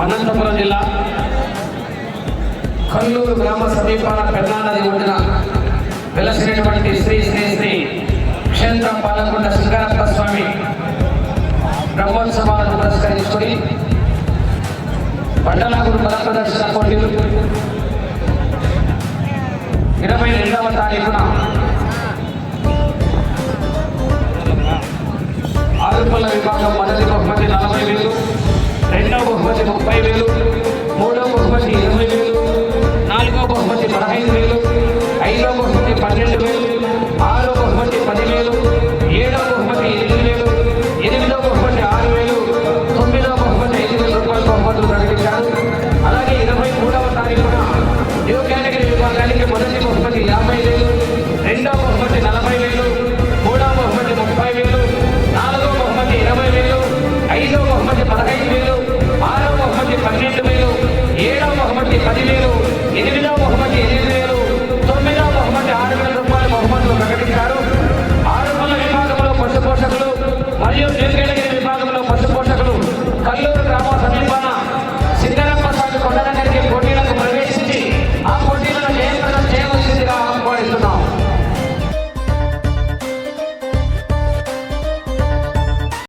అనంతపురం జిల్లా కల్లూరు గ్రామ సమీపాన పెన్నా నది ఒడ్డున వెలసినటువంటి శ్రీ శ్రీ శ్రీ క్షేత్రం పాలకొండ శంకరప్ప స్వామి బ్రహ్మోత్సవాలను పురస్కరించుకొని పండలాగుడు బల ప్రదర్శన పోటీలు. ఇరవై రెండవ తారీఖున ఆరుపల్ల విభాగం మొదటి బహుమతి నలభై బహుమతి ముప్పై వేలు మూడో బహుమతి ఇరవై వేలు నాలుగో బహుమతి పదహైదు వేలు ఐదో బహుమతి పన్నెండు వేలు ఆరో బహుమతి పదివేలు ఏడో బహుమతి ఎనిమిది వేలు ఎనిమిదో బహుమతి ఆరు వేలు తొమ్మిదో బహుమతి ఐదు వేల రూపాయల బహుమతులు ప్రకటించారు. అలాగే ఇరవై మూడవ తారీఖున న్యూ కేటగిరీ విభాగానికి మొదటి బహుమతి పదివేలు. ఎనిమిదవ బహుమతి ఎనిమిది